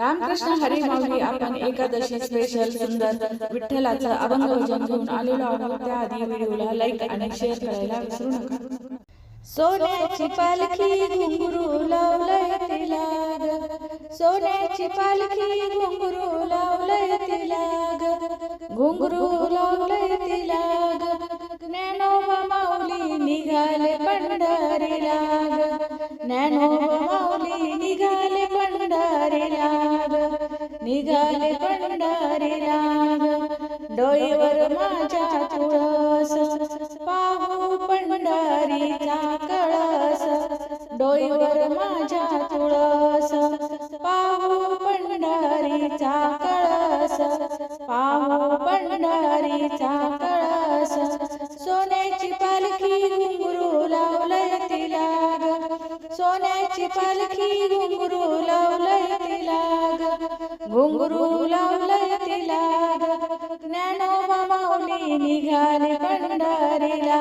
रामकृष्ण हरी माऊली आपण एकादशी स्पेशल सुंदर विठ्ठलाचं अभंग भजन घेऊन आलेलो आहोत. त्याआधी व्हिडिओला लाईक आणि शेअर करायला विसरू नका. सोन्याची पालखी घुंगरू लावलंय तिला ग सोन्याची पालखी घुंगरू लावलंय तिला ग घुंगरू लावलंय डोळीवर माझ्या तुळस. पाहू पंढरीचा कळस. डोईवर माझ्या तुळस. पाहू पंढरीचा कळस. पाहू पंढरीचा कळस. सोन्याची पालखी घुंगरू लावलंय तिला सोन्याची पालखी घुंगरू लावलं पंढरीला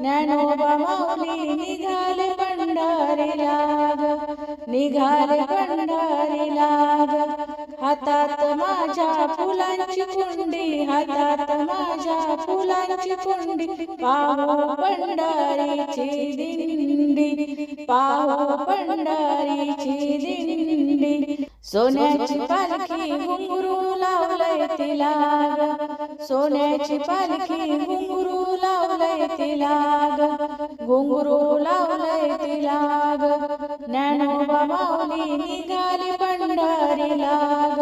ज्ञानोबा माऊली निघाले पंढरीला ग निघाले पंढरीला हातात माझ्या फुलांची कुंडी हातात माझ्या फुलांची कुंडी. पाहू पंढरीची दिंडी पाहू पंढरीची दिंडी. सोन्याची पालखी घुंगरू लावलंय तिला सोन्याची पालखी घुंगरू लावलंय तिला घुंगरू लावलंय तिला ज्ञानोबा माऊली निघाली पंढरीला लाग.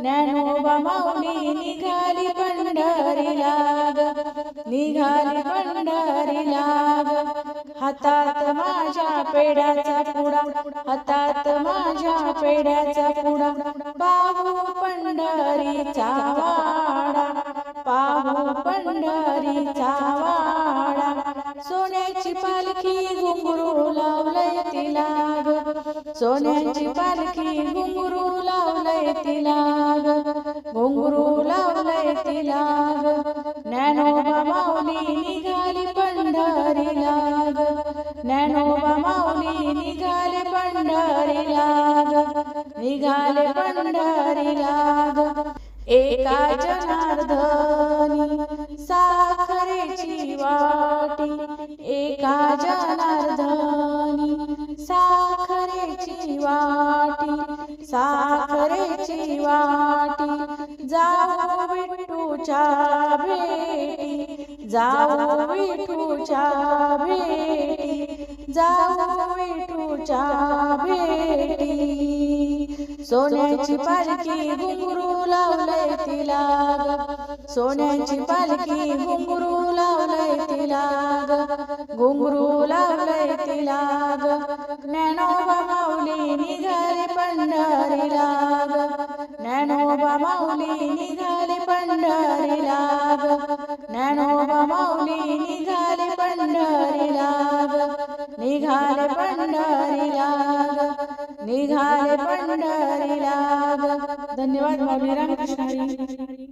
ज्ञानोबा माऊली निघाली पंढरीला लाग. निघाली पंढरीला लाग. हातात माझ्या पेड्याचा पुडा. हातात माझ्या पेड्याचा पुडा. बाहू पंढरीचा पंढरीचा वाडा. सोन्याची पालखी घुंगरू लावलंय तिला ग. सोन्याची पालखी घुंगरू लावलंय तिला ग. घुंगरू लावलंय तिला ग. ज्ञानोबा माऊली निघाली पंढरीला ग. ज्ञानोबा माऊली निघाले पंढरीला ग. निघाले पंढरीला ग. एका जनार्दन वाटी एका जनार्दनी साखरेची वाटी साखरेची वाटी. जाऊ विठूच्या भेटी जाऊ विठूच्या भेटी. जाऊ विठूच्या भेटी. सोन्याची पालखी घुंगरू लावलंय तिला सोन्याची पालखी घुंगरू लाव घुंगरू लावलंय तिला ग ज्ञानोबा माऊली निघाले पंढरीला ग ज्ञानोबा माऊली निघाले पंढरीला ग ज्ञानोबा माऊली निघाले पंढरीला ग निघाले पंढरीला ग निघाले पंढरीला ग धन्यवाद माऊली रामकृष्ण